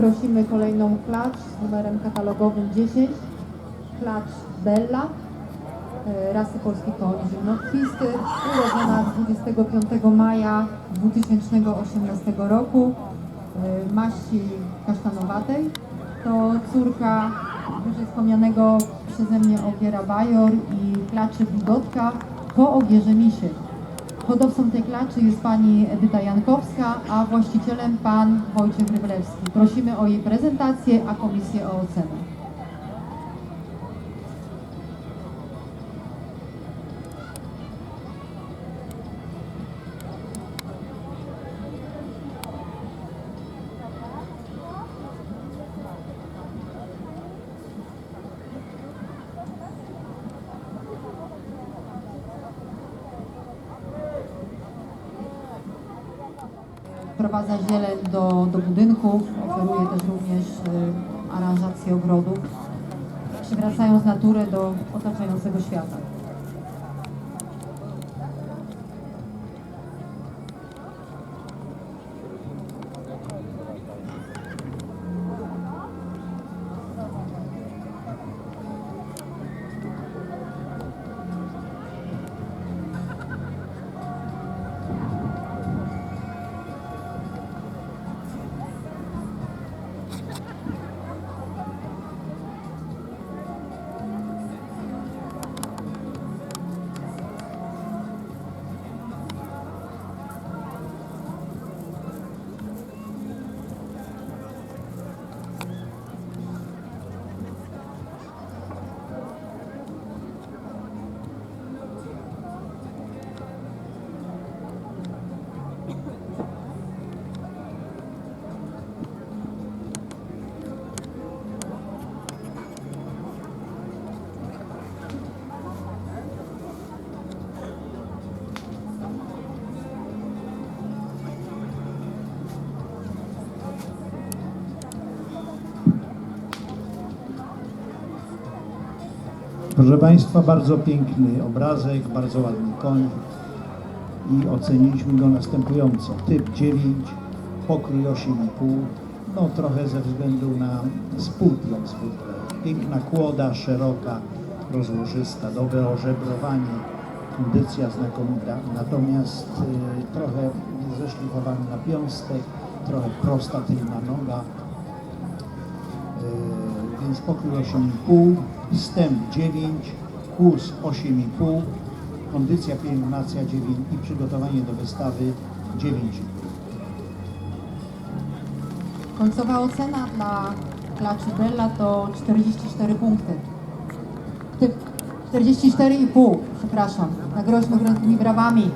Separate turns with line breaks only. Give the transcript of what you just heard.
prosimy kolejną klacz z numerem katalogowym 10. Klacz Bella, e, rasy polski koń zimnokrwisty, urodzona 25 maja 2018 roku, e, maści kasztanowatej. To córka wyżej wspomnianego przeze mnie ogiera Bajor i klaczy Bigotka po ogierze Misie. Hodowcą tej klaczy jest pani Edyta Jankowska, a właścicielem pan Wojciech Ryblewski. Prosimy o jej prezentację, a komisję o ocenę. Wprowadza zieleń do, do budynków, oferuje też również y, aranżację ogrodów, przywracając naturę do otaczającego świata.
Proszę Państwa, bardzo piękny obrazek, bardzo ładny koń i oceniliśmy go następująco. Typ 9, pokrój 8,5, no trochę ze względu na spód jak zwykle. Piękna kłoda, szeroka, rozłożysta, dobre ożebrowanie, kondycja znakomita, natomiast y, trochę zeszlifowany napiąstek, trochę prosta tylna noga, Yy, więc pokój 8,5, wstęp 9, kurs 8,5, kondycja pielęgnacja 9 i przygotowanie do wystawy 9,5.
Końcowa ocena dla klaczy Bella to 44 punkty. Ty- 44,5, przepraszam. Nagroźmy gromkimi brawami.